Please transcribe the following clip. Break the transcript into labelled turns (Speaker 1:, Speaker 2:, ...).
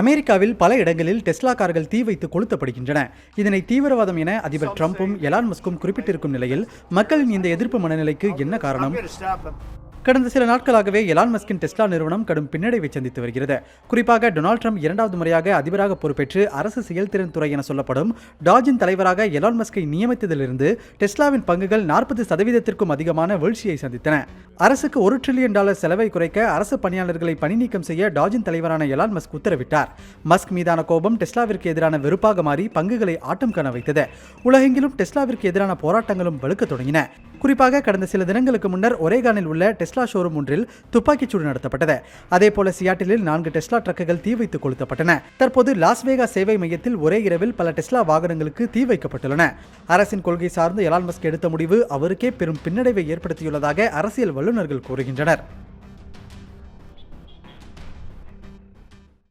Speaker 1: அமெரிக்காவில் பல இடங்களில் டெஸ்லா கார்கள் தீ வைத்து கொளுத்தப்படுகின்றன. இதனை தீவிரவாதம் என அதிபர் ட்ரம்பும் எலான் மஸ்கும் குறிப்பிட்டிருக்கும் நிலையில் மக்களின் இந்த எதிர்ப்பு மனநிலைக்கு என்ன காரணம்? கடந்த சில நாட்களாகவே எலான் மஸ்கின் டெஸ்லா நிறுவனம் கடும் பின்னடைவை சந்தித்து வருகிறது. குறிப்பாக டொனால்ட் ட்ரம்ப் இரண்டாவது முறையாக அதிபராக பொறுப்பேற்று அரசு செயல்திறன் துறை என சொல்லப்படும் டாஜின் தலைவராக எலான் மஸ்கை நியமித்ததிலிருந்து டெஸ்லாவின் பங்குகள் நாற்பது சதவீதத்திற்கும் அதிகமான வீழ்ச்சியை சந்தித்தன. அரசுக்கு ஒரு ட்ரில்லியன் டாலர் செலவை குறைக்க அரசு பணியாளர்களை பணி நீக்கம் செய்ய டாஜின் தலைவரான எலான் மஸ்க் உத்தரவிட்டார். மஸ்க் மீதான கோபம் டெஸ்லாவிற்கு எதிரான வெறுப்பாக மாறி பங்குகளை ஆட்டம் காண வைத்தது. உலகெங்கிலும் டெஸ்லாவிற்கு எதிரான போராட்டங்களும் வலுக்க தொடங்கின. குறிப்பாக கடந்த சில தினங்களுக்கு முன்னர் ஒரேகானில் உள்ள டெஸ்லா ஷோரூம் ஒன்றில் துப்பாக்கிச்சூடு நடத்தப்பட்டது. அதேபோல சியாட்டிலில் நான்கு டெஸ்லா ட்ரக்குகள் தீ வைத்து கொளுத்தப்பட்டன. தற்போது லாஸ்வேகா சேவை மையத்தில் ஒரே இரவில் பல டெஸ்லா வாகனங்களுக்கு தீ வைக்கப்பட்டுள்ளன. அரசின் கொள்கை சார்ந்து எலான் மஸ்க் எடுத்த முடிவு அவருக்கே பெரும் பின்னடைவை ஏற்படுத்தியுள்ளதாக அரசியல் வல்லுநர்கள் கூறுகின்றனர்.